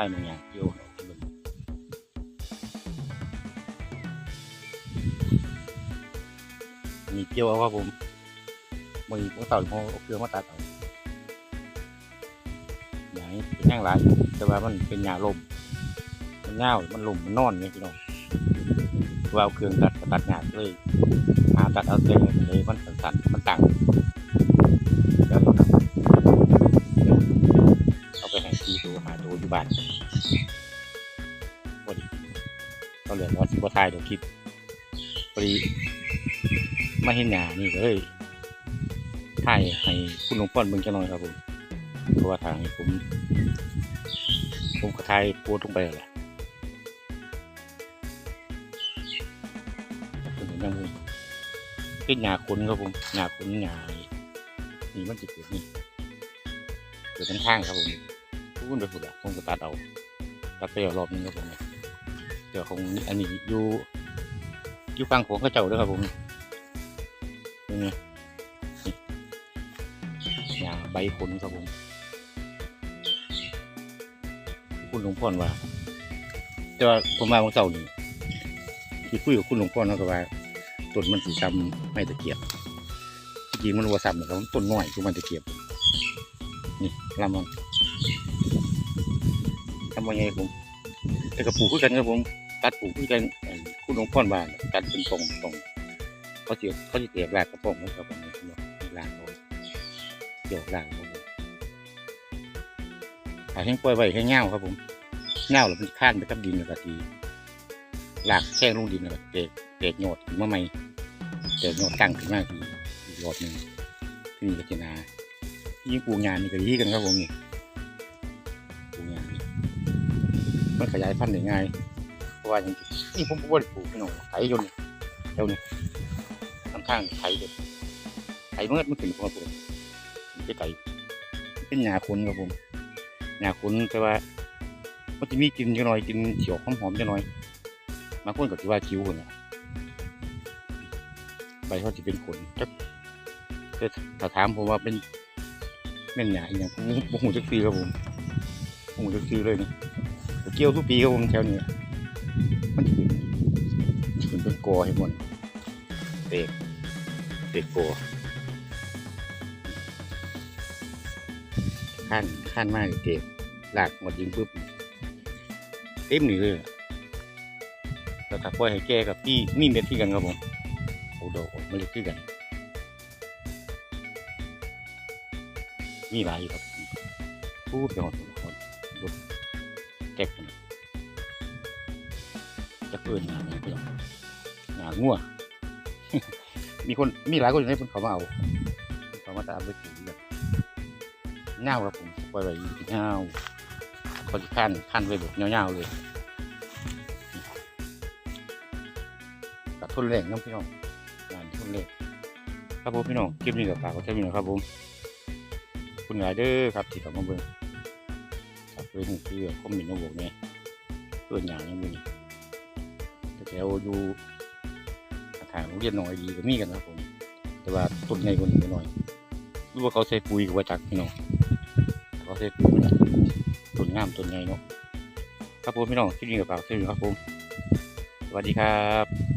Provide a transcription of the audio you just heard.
ายมันอย่างเกี่ยวให้เบิ่งมีเกี่ยวเอาครับผมมือพวกเต่าเขาเอาเครื่องมาตัดเอาอย่างนี้เป็นย่างหลายแต่ว่ามันเป็นหญ้าลมมันเน่าวมันลมมันนอนเนี่ยพี่น้องว่าเอาเครื่องตัดตัดหญ้าเลยหาตัดเอาเต็มเลยมันสั่นมันต่างเดี๋ยวนะเดี๋ยวเอาไปให้ทีดูหาดูอยู่บ้าน บวทายเดี๋ยวคลิปพอดีมาเห็นหน้านี่เลยถ่ายให้คุณหลวงพ่อนเบิ่งจังหน่อยครับผมเพราะว่าทางผม ผมก็ถ่ายโพสต์ลงไปแล้วแหละเป็นอย่งนั้นเป็นหญ้าขุนครับผมหญ้าขุนหญ้านี่มันจะเกิดนี่เกิดข้างครับผมพูดไปฝุ่นละผมก็ตัดเอาตัดไปเอารอบนึงครับผมเดี๋ยวคงอันนี้อยู่อยู่ฟังของเข้าเจ้าด้วยครับผมนี่ไงนี่หญ้าใบขุนครับผม คุณหลวงพ่อว่า แต่ว่าผมมาของเจ้านี่ที่คุยกับคุณหลวงพ่อเนาะก็ว่าต้นมันสีซ้ำไม่ตะเกียบจริงมันว่าซ้ำแต่ว่าต้นน้อยคือมันตะเกียบ นี่ลำมันทำยังไงผมแต่กระปลูกคือกันครับผม ตัดปลูกคือกันคุณหลวงพ่อบ้านตัดเป็นตรงตรงเขาเจียเขาจะเตียบรากกระป๋องนะครับผมรากเขาเกี่ยวรากครับผมถ้าแห้งปล่อยไว้ให้เงาครับผมเงาแล้วมันข้านไปกับดินแล้วก็ทีรากแช่ลงดินแล้วก็เตะเตกโยดขึ้นมาใหม่เตกโยดตั้งขึ้นมาทีอีกรอบหนึ่งที่นี่ก็จะนายิ่งปลูกงานนี่ก็ดีกันครับผมนี่ปลูกงานมันขยายพันธุ์ได้ง่าย เพราะว่าอย่างที่นี่ผมก็บ่ได้ปลูกพี่น้องไถอยนเดี๋ยวนี้ค่อนข้างไถเด็ดไถเมื่อมันขึ้นพอปลูกมันไก่เป็นหญ้าคุณครับผมหญ้าคุณแต่ว่ามันจะมีกลิ่นจังหน่อยกลิ่นเขียวหอมๆจังหน่อยบางคนก็คิดว่าคิ้วคนน่ะใบเขาจะเป็นขนจักถ้าถามผมว่าเป็นแม่นหยาอย่างผมบ่หูจักซีครับผมบ่หูจักซีเลยนี่เกี่ยวทุกปีครับผมแถวนี้ อให้หมดเตกเตกกอขั้นขั้นมากเตกลากหมดยิงปุ๊บเต็มนี่เลยแล้วถ้าปล่อยให้แกกับที่มีเม็ดที่กันครับผมโอ้ดอกออกเล็ดที่กันมีหลายอยู่ครับพูดไปหมดหมดรถแก๊กกันจะเกินหนาเนี่ยพี่อง หนางัวมีคนมีหลายคนอยู่ในคนเขามาเอาเขามาตามไปถือแบบเงาครับผมปล่อยไว้อยู่ที่เงาเขาจะขั้นขั้นไว้แบบเงาๆเลยกับทุนแรงน้องพี่น้องงานทุนแรงครับผมพี่น้องคลิปนี้ก็ฝากไว้แค่นี้นะครับผมคุณหลายเด้อครับที่เข้ามาเบิ่งครับเรื่องที่คอมเมนต์มาบอกเนี่ยเพื่อนอย่างนี้มีแต่แถวอยู่ ทางโรงเรียนหน่อยดีก็มีกันนะผม แต่ว่าต้นใหญ่กว่านี้หน่อยรู้ว่าเขาใส่ปุ๋ยกับว่าจักพี่น้องเขาใส่ปุ๋ยต้นงามต้นใหญ่เนาะครับผมพี่น้องที่นี่ก็ฝากไว้แค่นี่ครับผมสวัสดีครับ